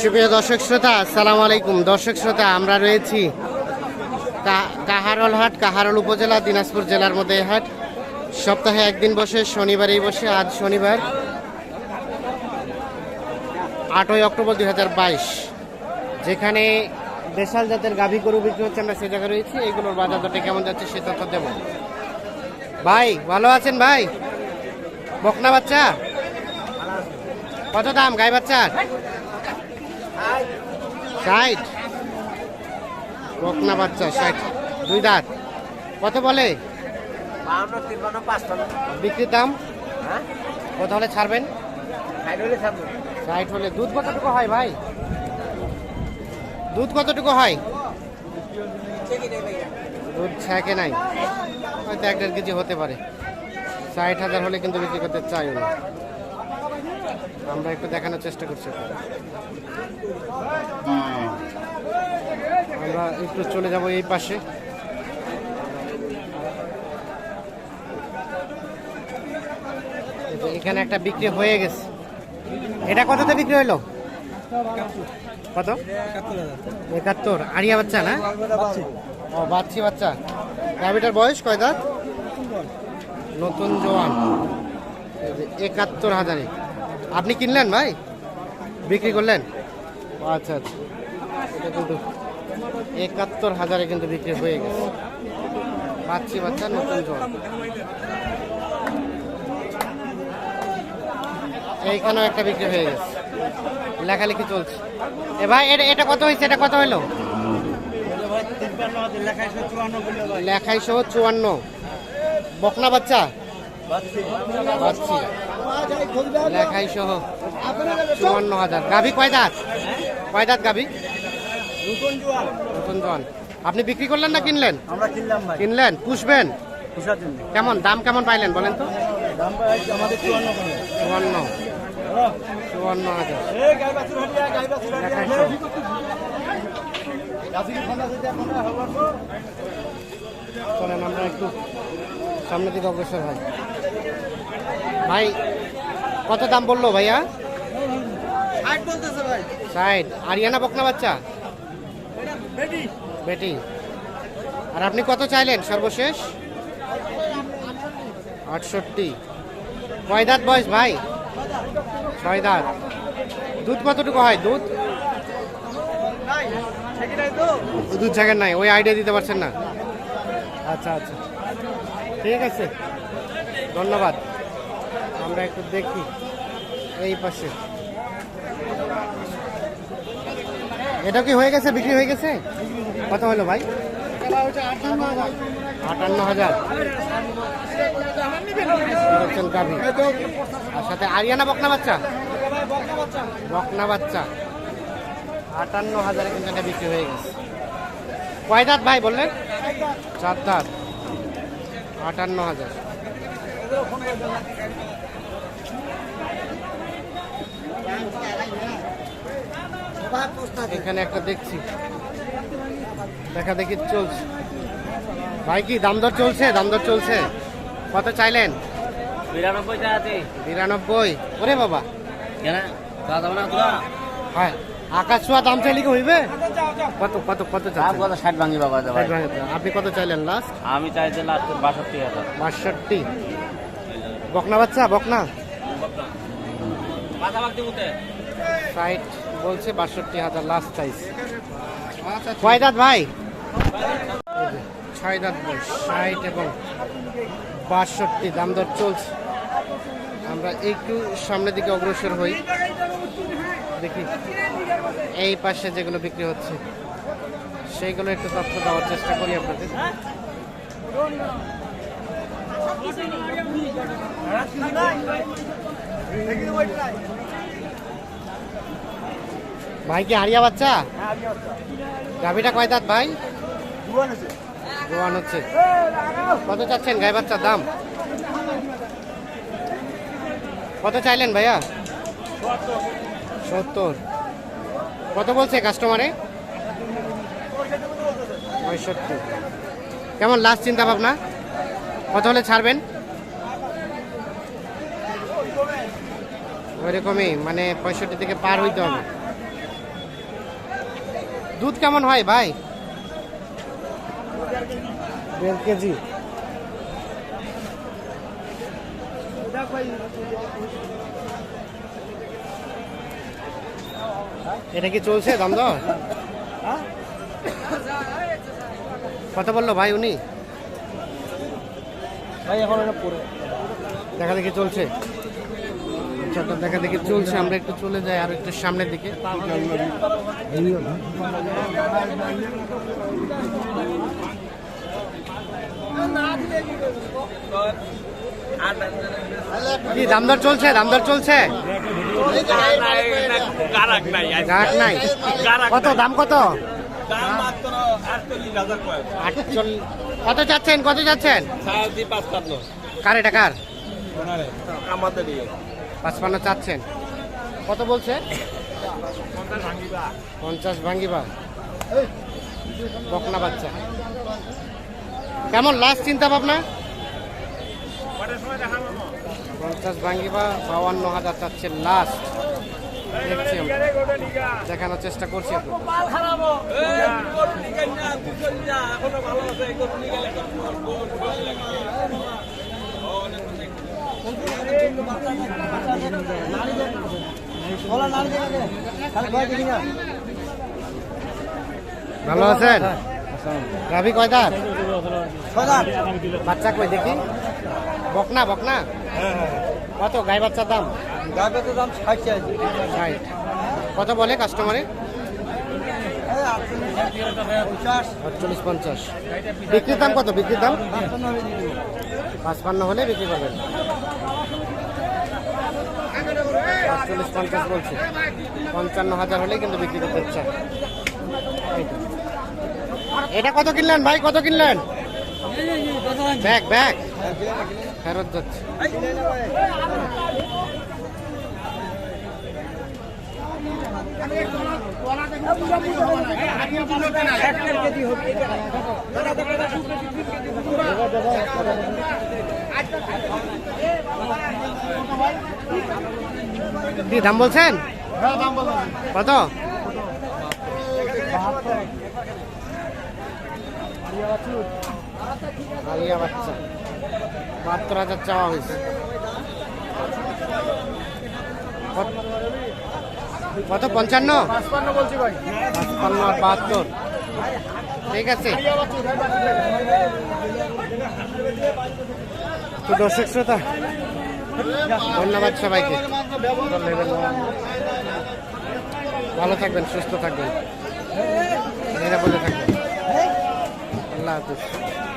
সুপ্রিয় দর্শক শ্রোতা, আসসালামু আলাইকুম। দর্শক শ্রোতা, আমরা রয়েছি কাহারল হাট, কাহারল উপজেলা, দিনাজপুর জেলার মধ্যে হাট। সপ্তাহে একদিন বসে, শনিবারেই বসে, আজ শনিবার, আটই অক্টোবর দুই হাজার বাইশ। যেখানে দেশাল জাতের গাভী গরু বিক্রি হচ্ছে, আমরা সে জায়গায় রয়েছি। এইগুলোর বাজার দরটা কেমন যাচ্ছে, সে তথ্য দেব। ভাই, ভালো আছেন ভাই? বকনা বাচ্চা? কত দাম গাই বাচ্চার ষাট। বকনা বাচ্চা ষাট। দুই দাঁত। কত বলে? বিক্রির দাম? হ্যাঁ? কত হলে ছাড়বেন? ষাট হলে দুধ কতটুকু হয় ভাই? দুধ কতটুকু হয়? দুধ ছ্যাঁকে নাই। হয়তো এক দেড় কেজি হতে পারে। ষাট হাজার হলে কিন্তু বিক্রি করতে চাই না। আমরা একটু দেখানোর চেষ্টা করছি আমরা একটু চলে যাব এই পাশে। এখানে একটা বিক্রি হয়ে গেছে। এটা কততে বিক্রি হলো কত? একাত্তর। আরিয়া বাচ্চা না? ও, বাচ্চি বাচ্চা। গাভিটার বয়স কয় দাঁত? নতুন জোয়ান। একাত্তর হাজারে। আপনি কিনলেন ভাই? বিক্রি করলেন? ও আচ্ছা আচ্ছা। এটা কিন্তু একাত্তর হাজারে কিন্তু বিক্রি হয়ে গেছে। পাচ্ছি বাচ্চা নতুন জোয়ান এইখানেও একটা বিক্রি হয়ে গেছে। লেখালেখি চলছে। এ ভাই এটা এটা কত হয়েছে? এটা কত হলো? লেখাই সহ চুয়ান্ন। বকনা বাচ্চা। বাচ্চি। লেখাই সহ চুয়ান্ন হাজার। গাভি কয় দাঁত? কয় দাঁত গাভি? নতুন জন আপনি বিক্রি করলেন না কিনলেন? আমরা কিনলাম ভাই। কিনলেন? পুষবেন? কেমন? দাম কেমন পাইলেন বলেন তো? দাম আমাদের চুয়ান্ন চুয়ান্ন। চুয়ান্ন হাজার। লেখাই সহ। চলেন আমরা একটু সামনের দিকে অগ্রসর হয় ভাই কত দাম বলল ভাইয়া? ষাট ষাট। আরিয়ানা বকনা বাচ্চা? বেটি। আর আপনি কত চাইলেন সর্বশেষ? আটষট্টি। কয় দাঁত বয়স ভাই? ছয় দাঁত। দুধ কতটুকু হয়? দুধ? দুধ জায়গার নাই ওই আইডিয়া দিতে পারছেন না। আচ্ছা আচ্ছা। ঠিক আছে। ধন্যবাদ। আমরা একটু দেখি। এই পাশে। এটা কি হয়ে গেছে? বিক্রি হয়ে গেছে? কত হলো ভাই? আটান্ন হাজার। আর সাথে আরিয়ানা বকনা বাচ্চা? বকনা বাচ্চা। আটান্ন হাজারে কিন্তু এটা বিক্রি হয়ে গেছে। কয় দাঁত ভাই বললেন? চার দাঁত। আটান্ন হাজার। এখানে একটা দেখছি। দেখা দেখি চলছে। ভাই কি দাম দর চলছে? দাম দর চলছে? কত চাইলেন? বিরানব্বই বিরানব্বই? ওরে বাবা। হ্যাঁ। আকাশ ছোঁয়া দাম চাইলে কি হইবে? কত কত কত চাচ্ছেন? কত? ষাট ভাঙি বাবা ষাট ভাঙাতে। আপনি কত চাইলেন লাস্ট আমি চাইছি লাস্ট বাষট্টি হাজার। বাষট্টি। বকনা বাচ্চা বকনা? ষাট বলছে বাষট্টি হাজার লাস্ট প্রাইস কয় দাঁত ভাই? ছয় দাঁত বয়স ষাট এবং বাষট্টি। দাম দর চলছে। আমরা একটু সামনের দিকে অগ্রসর হই। দেখি। এই পাশে যেগুলো বিক্রি হচ্ছে, সেইগুলো একটু তথ্য দেওয়ার চেষ্টা করি আপনাদের। ভাই কি হারিয়া বাচ্চা? গাভিটা কয় দাঁত ভাই? হচ্ছে। কত চাচ্ছেন গাই বাচ্চার দাম? কত চাইলেন ভাইয়া? সত্তর। কত বলছে কাস্টমারে পঁয়ষট্টি। কেমন লাস্ট চিন্তা ভাবনা কত হলে ছাড়বেন? ওইরকমই মানে পঁয়ষট্টি থেকে পার হইতে হবে। দুধ কেমন হয় ভাই? দেড় কেজি। এটা কি চলছে দাম দর কত বলল ভাই উনি? ভাই এখন এটা পরে দেখা দেখি চলছে। আচ্ছা তো দেখা দেখি চলছে আমরা একটু চলে যাই আর একটু সামনের দিকে। কি দামদর চলছে দামদর চলছে? গাহক নাই কত দাম কত? কত চাচ্ছেন কত চাচ্ছেন কার এটা কার? ইয়ে। পাঁচপান্ন চাচ্ছেন। কত বলছে? পঞ্চাশ ভাঙ্গিবা। বকনা বাচ্চা। কেমন লাস্ট চিন্তা ভাবনা? পঞ্চাশ ভাঙ্গিবা বাউান্ন হাজার চাচ্ছেন লাস্ট দেখছি। দেখানোর চেষ্টা করছি ভালো আছেন? রাবি কয় দাঁত বাচ্চা কই দেখি। বকনা বকনা? কত? গাই বাচ্চার দাম? গাবে তো দাম ষাট কত বলে কাস্টমারে আটচল্লিশ পঞ্চাশ। বিক্রির দাম কত? বিক্রির দাম? পাঁচপান্ন হলে পাঁচপান্ন বিক্রি করবেন। আটচল্লিশ পঞ্চাশ বলছে। পঞ্চান্ন হাজার হলে কিন্তু বিক্রি করতে ইচ্ছা। এটা কত কিনলেন ভাই? কত কিনলেন? Bag bag. ফেরত যাচ্ছে। কি দাম বলছেন? কত? বাচ্চা। বাহাত্তর হাজার চাওয়া হয়েছে। কত- পঞ্চান্ন? বলছি ভাই। পাঁচপান্ন আর বাহাত্তর। ঠিক আছে। তো দর্শক শ্রোতা ধন্যবাদ সবাইকে। ভালো থাকবেন সুস্থ থাকবেন। নিরাপদে থাকবেন। আল্লাহ হাফিজ।